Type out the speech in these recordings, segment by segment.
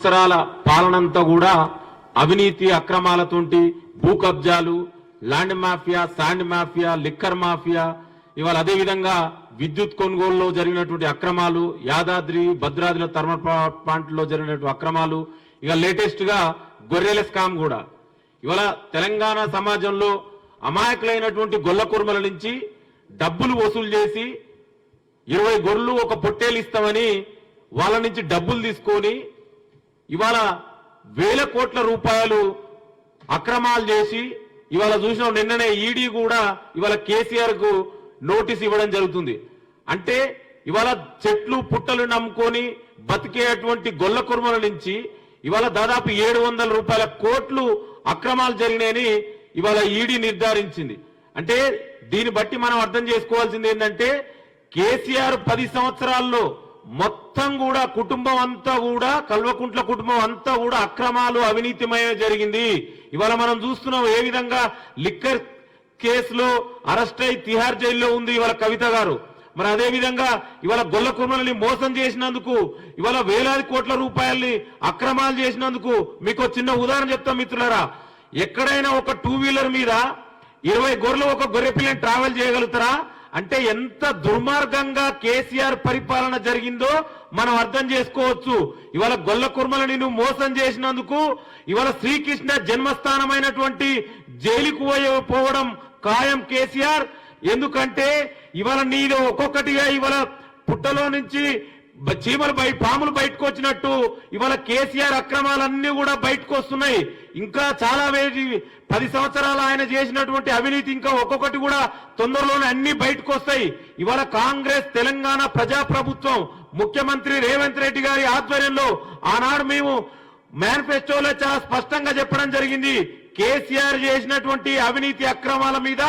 సంవత్సరాల పాలనంతా కూడా అవినీతి అక్రమాలతోటి భూ కబ్జాలు land mafia sand mafia liquor mafia ఇవాళ అదేవిధంగా విద్యుత్ కొనుగోలులో జరిగినటువంటి అక్రమాలు యాదాద్రి భద్రాద్రిలో థర్మల్ ప్లాంట్లో జరిగినటువంటి అక్రమాలు ఇక లేటెస్ట్గా గొర్రెల స్కామ్ కూడా. ఇవాళ తెలంగాణ సమాజంలో అమాయకులైనటువంటి గొల్ల కుర్మల నుంచి డబ్బులు వసూలు చేసి ఇరవై గొర్రెలు ఒక పొట్టేలు ఇస్తామని వాళ్ళ నుంచి డబ్బులు తీసుకొని ఇవాళ వేల కోట్ల రూపాయలు అక్రమాలు చేసి ఇవాళ చూసిన నిన్ననే ఈడీ కూడా ఇవాళ కేసీఆర్కు నోటీస్ ఇవ్వడం జరుగుతుంది. అంటే ఇవాళ చెట్లు పుట్టలు నమ్ముకొని బతికేటువంటి గొల్ల కుర్మల నుంచి ఇవాళ దాదాపు ఏడు వందల రూపాయల కోట్లు అక్రమాలు జరిగినాయని ఇవాళ ఈడీ నిర్ధారించింది. అంటే దీన్ని బట్టి మనం అర్థం చేసుకోవాల్సింది ఏంటంటే కేసీఆర్ పది సంవత్సరాల్లో మొత్తం కూడా కుటుంబం అంతా కూడా కల్వకుంట్ల కుటుంబం అంతా కూడా అక్రమాలు అవినీతిమయమే జరిగింది. ఇవాళ మనం చూస్తున్నాం ఏ విధంగా లిక్కర్ కేసులో అరెస్ట్ అయి తిహార్ జైల్లో ఉంది ఇవాళ కవిత గారు. మరి అదే విధంగా ఇవాళ గొల్ల కుర్మల్ని మోసం చేసినందుకు ఇవాళ వేలాది కోట్ల రూపాయల్ని అక్రమాలు చేసినందుకు మీకు చిన్న ఉదాహరణ చెప్తాం మిత్రులారా. ఎక్కడైనా ఒక టూ వీలర్ మీద ఇరవై గొర్రెలు ఒక గొర్రె పిల్లని ట్రావెల్ చేయగలుగుతారా? అంటే ఎంత దుర్మార్గంగా కేసీఆర్ పరిపాలన జరిగిందో మనం అర్థం చేసుకోవచ్చు. ఇవాళ గొల్ల కుర్మలని నువ్వు మోసం చేసినందుకు ఇవాళ శ్రీకృష్ణ జన్మస్థానమైనటువంటి జైలుకు పోయే- పోవడం ఖాయం కేసీఆర్. ఎందుకంటే ఇవాళ నీలో ఒక్కొక్కటిగా ఇవాళ పుట్టలో నుంచి చీమలు బయట పాములు బయటకు వచ్చినట్టు ఇవాళ కేసీఆర్ అక్రమాలన్నీ కూడా బయటకు వస్తున్నాయి. ఇంకా చాలా వేది పది సంవత్సరాలు ఆయన చేసినటువంటి అవినీతి ఇంకా ఒక్కొక్కటి కూడా తొందరలోనే అన్ని బయటకు వస్తాయి. ఇవాళ కాంగ్రెస్ తెలంగాణ ప్రజాప్రభుత్వం ముఖ్యమంత్రి రేవంత్ రెడ్డి గారి ఆధ్వర్యంలో ఆనాడు మేము మేనిఫెస్టోలో చాలా స్పష్టంగా చెప్పడం జరిగింది. కేసీఆర్ చేసినటువంటి అవినీతి అక్రమాల మీద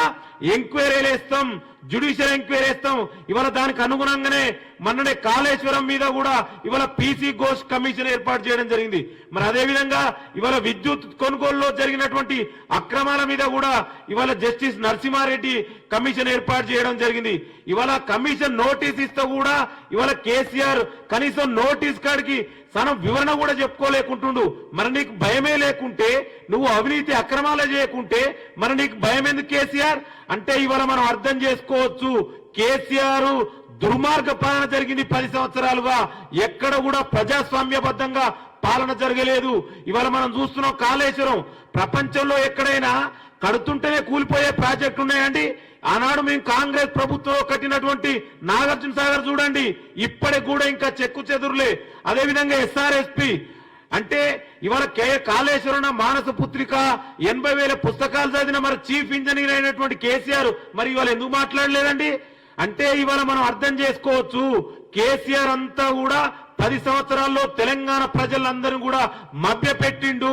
ఎంక్వైరీలు వేస్తాం జ్యుడిషియల్ ఎంక్వైరీ వేస్తాం ఇవాళ దానికి అనుగుణంగానే మొన్ననే కాళేశ్వరం మీద కూడా ఇవాళ పీసీ ఘోష్ కమిషన్ ఏర్పాటు చేయడం జరిగింది. మరి అదే విధంగా ఇవాళ విద్యుత్ కొనుగోలులో జరిగినటువంటి అక్రమాల మీద కూడా ఇవాళ జస్టిస్ నరసింహారెడ్డి కమిషన్ ఏర్పాటు చేయడం జరిగింది. ఇవాళ కమిషన్ నోటీస్ ఇస్తే కూడా ఇవాళ కేసీఆర్ కనీసం నోటీస్ కాడికి సనం వివరణ కూడా చెప్పుకోలేకుంటుండు. మరి నీకు భయమే లేకుంటే నువ్వు అవినీతి అక్రమాలే చేయకుంటే మరి నీకు భయం ఎందుకు కేసీఆర్? అంటే ఇవాళ మనం అర్థం చేసుకోవచ్చు కేసీఆర్ దుర్మార్గ పాలన జరిగింది పది సంవత్సరాలుగా. ఎక్కడ కూడా ప్రజాస్వామ్యబద్ధంగా పాలన జరగలేదు. ఇవాళ మనం చూస్తున్నాం కాళేశ్వరం. ప్రపంచంలో ఎక్కడైనా కడుతుంటేనే కూలిపోయే ప్రాజెక్టు ఉన్నాయండి. ఆనాడు మేము కాంగ్రెస్ ప్రభుత్వం కట్టినటువంటి నాగార్జున సాగర్ చూడండి. ఇప్పటికి కూడా ఇంకా చెక్కు చెదురులే. అదేవిధంగా ఎస్ఆర్ఎస్పి అంటే ఇవాళ కే. కాళేశ్వరన మానస పుత్రిక ఎనభై వేల పుస్తకాలు చదివిన మరి చీఫ్ ఇంజనీర్ అయినటువంటి కేసీఆర్. మరి ఇవాళ ఎందుకు మాట్లాడలేదండి? అంటే ఇవాళ మనం అర్థం చేసుకోవచ్చు కేసీఆర్ అంతా కూడా పది సంవత్సరాల్లో తెలంగాణ ప్రజలందరూ కూడా మభ్యపెట్టిండు.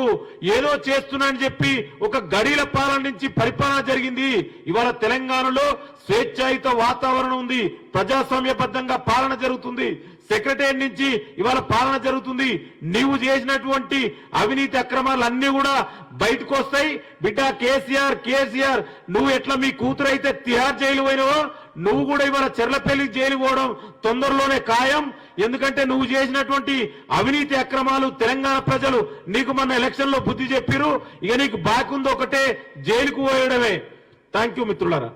ఏదో చేస్తున్నా అని చెప్పి ఒక గడిల పాలన నుంచి పరిపాలన జరిగింది. ఇవాళ తెలంగాణలో స్వేచ్ఛాయుత వాతావరణం ఉంది. ప్రజాస్వామ్యబద్ధంగా పాలన జరుగుతుంది. సెక్రటేరియట్ నుంచి ఇవాళ పాలన జరుగుతుంది. నీవు చేసినటువంటి అవినీతి అక్రమాలు అన్ని కూడా బయటకు వస్తాయి. బిడ్డ కేసీఆర్ కేసీఆర్ నువ్వు ఎట్లా మీ కూతురు అయితే తిహార్ జైలు పోయినావో నువ్వు కూడా ఇవాళ చెర్లపల్లి జైలు పోవడం తొందరలోనే ఖాయం. ఎందుకంటే నువ్వు చేసినటువంటి అవినీతి అక్రమాలు తెలంగాణ ప్రజలు నీకు మొన్న ఎలక్షన్లో బుద్ధి చెప్పిరు. ఇక నీకు బాకుంది ఒకటే జైలుకు పోయడమే. థ్యాంక్ యూ మిత్రులారా.